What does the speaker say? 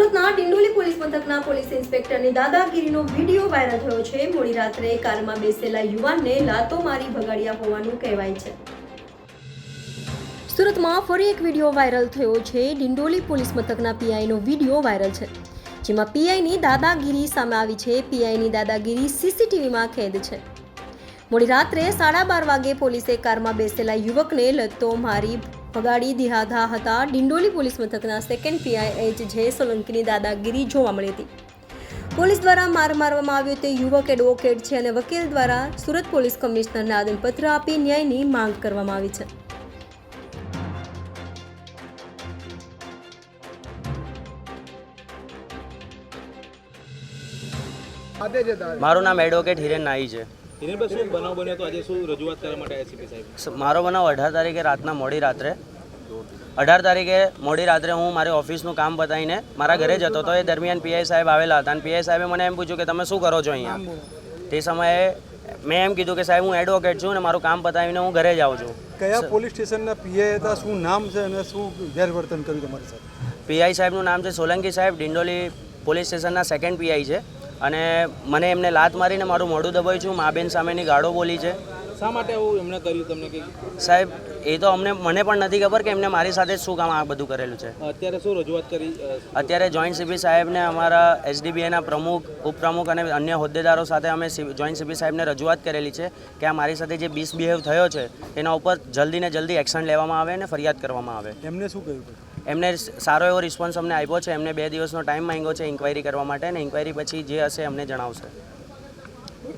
સુરતના ડિંડોલી પોલીસ મથકના પોલીસ ઇન્સ્પેક્ટરની દાદાગીરીનો વીડિયો વાયરલ થયો છે. મોડી રાત્રે કારમાં બેસેલા યુવાનને લાતો મારી ભગાડ્યા હોવાનું કહેવાય છે. સુરતમાં ફરી એક વીડિયો વાયરલ થયો છે. ડિંડોલી પોલીસ મથકના પીઆઈનો વીડિયો વાયરલ છે, જેમાં પીઆઈની દાદાગીરી સામે આવી છે. પીઆઈની દાદાગીરી સીસીટીવીમાં કેદ છે. મોડી રાત્રે સાડા બાર વાગે પોલીસે કારમાં બેસેલા યુવકને લતો મારી ભગાડી દીધા હતા. ડિંડોલી પોલીસ મથકના સેકન્ડ પીઆઈ એચ જે સોલંકીની દાદાગીરી જોવા મળી હતી. પોલીસ દ્વારા માર મારવામાં આવ્યો તે યુવક એડવોકેટ છે અને વકીલ દ્વારા સુરત પોલીસ કમિશનરને આદનપત્ર આપી ન્યાયની માંગ કરવામાં આવી છે. મારું નામ એડવોકેટ હિરેન નાઈ છે. હિરેનભાઈ શું બનાવ બન્યો તો આજે શું રજૂઆત કરવા માટે એસીપી સાહેબ? મારો બનાવ અઢાર તારીખે રાતના મોડી રાત્રે. અઢાર તારીખે મોડી રાત્રે હું મારી ઓફિસનું કામ પતાવીને મારા ઘરે જતો હતો. એ દરમિયાન પીઆઈ સાહેબ આવેલા હતા અને પીઆઈ સાહેબે મને એમ પૂછ્યું કે તમે શું કરો છો અહીંયા? તે સમયે મેં એમ કીધું કે સાહેબ હું એડવોકેટ છું અને મારું કામ પતાવીને હું ઘરે જાઉં છું. કયા પોલીસ સ્ટેશનના પીઆઈ હતા શું નામ છે અને શું ગેરવર્તન કર્યું તમારી સાથે? પીઆઈ સાહેબનું નામ છે સોલંકી સાહેબ. ડિંડોલી પોલીસ સ્ટેશનના સેકન્ડ પીઆઈ છે. અને મને એમને લાત મારીને મારું મોઢું દબાવ્યું છું. મા બેન સામેની ગાળો બોલી છે. શા માટે આવું એમણે કર્યું તમને કે સાહેબ એ તો અમને મને પણ નથી ખબર કે એમને મારી સાથે જ શું કામ આ બધું કરેલું છે. અત્યારે શું રજૂઆત કરી અત્યારે જોઈન્ટ સીપી સાહેબને અમારા એસડીબીએના પ્રમુખ ઉપપ્રમુખ અને અન્ય હોદ્દેદારો સાથે અમે જોઈન્ટ સીપી સાહેબને રજૂઆત કરેલી છે કે આ મારી સાથે જે મિસબિહેવ થયો છે એના ઉપર જલ્દી ને જલ્દી એક્શન લેવામાં આવે અને ફરિયાદ કરવામાં આવે. એમને શું કહ્યું? એમને સારો એવો રિસ્પોન્સ અમને આપ્યો છે. એમને બે દિવસનો ટાઈમ માંગ્યો છે ઇન્ક્વાયરી કરવા માટે અને ઇન્ક્વાયરી પછી જે હશે અમને જણાવશે.